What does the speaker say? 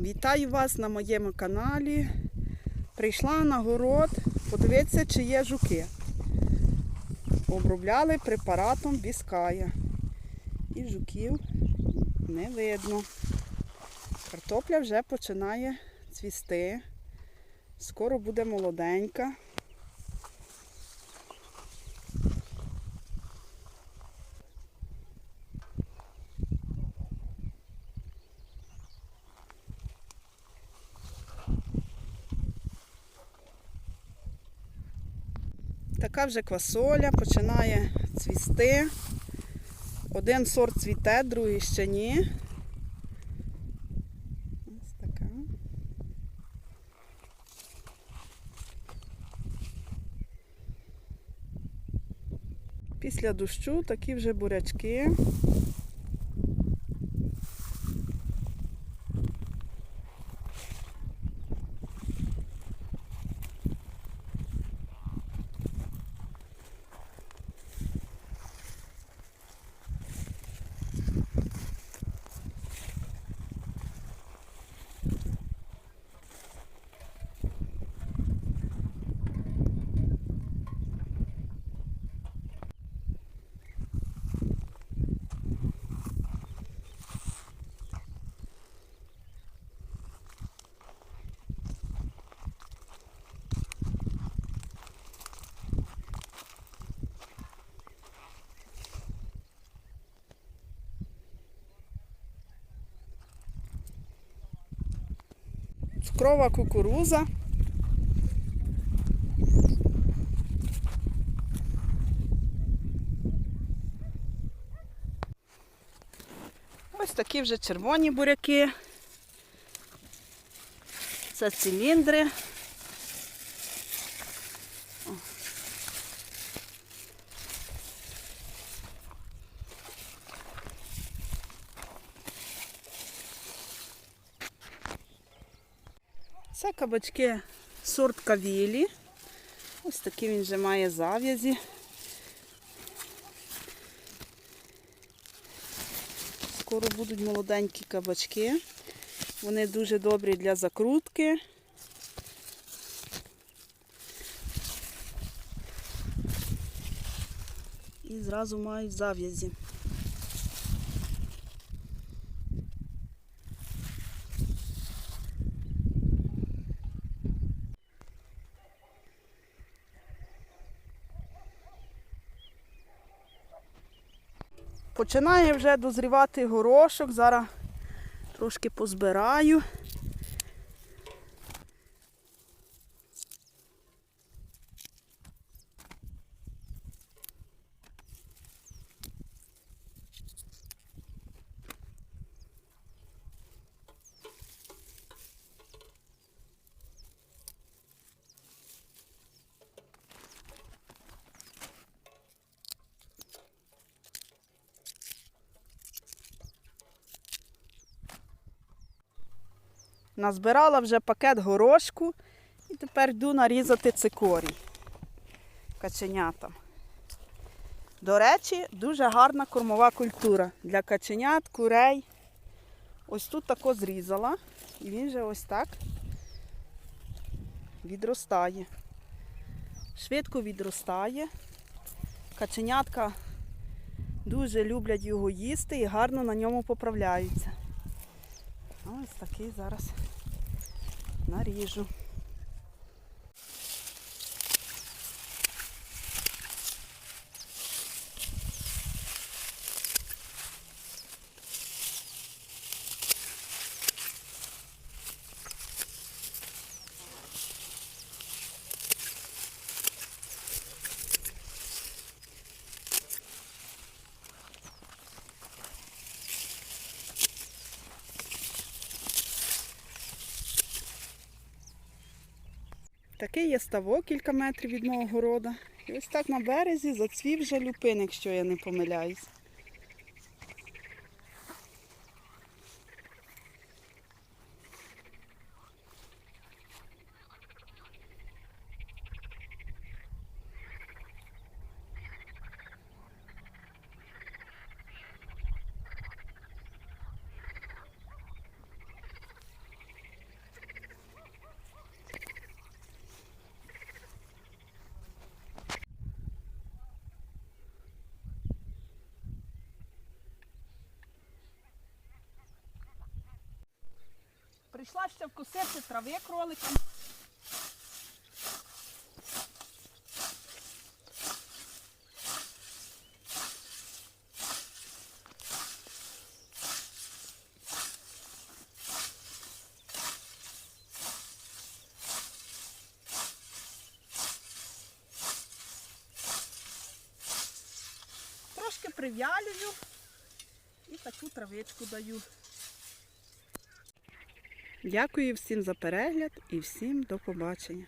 Вітаю вас на моєму каналі. Прийшла на город подивитися, чи є жуки. Обробляли препаратом біская. І жуків не видно. Картопля вже починає цвісти. Скоро буде молоденька. Така вже квасоля починає цвісти. Один сорт цвіте, другий ще ні. Ось така. Після дощу такі вже бурячки. Цукрова кукуруза. Ось такі вже червоні буряки. Це циліндри. Це кабачки сорт кавілі. Ось такі він вже має зав'язі. Скоро будуть молоденькі кабачки. Вони дуже добрі для закрутки. І зразу мають зав'язі. Починає вже дозрівати горошок. Зараз трошки позбираю. Назбирала вже пакет горошку і тепер йду нарізати цикорій каченятам. До речі, дуже гарна кормова культура для каченят, курей. Ось тут тако зрізала, і він вже ось так відростає. Швидко відростає. Каченятка дуже люблять його їсти і гарно на ньому поправляються. Ось такий зараз наріжу. Такий є ставок кілька метрів від мого города. І ось так на березі зацвів вже люпин, якщо я не помиляюсь. Прийшла ще вкусити трави кроликам. Трошки прив'ялюю і таку травичку даю. Дякую всім за перегляд і всім до побачення.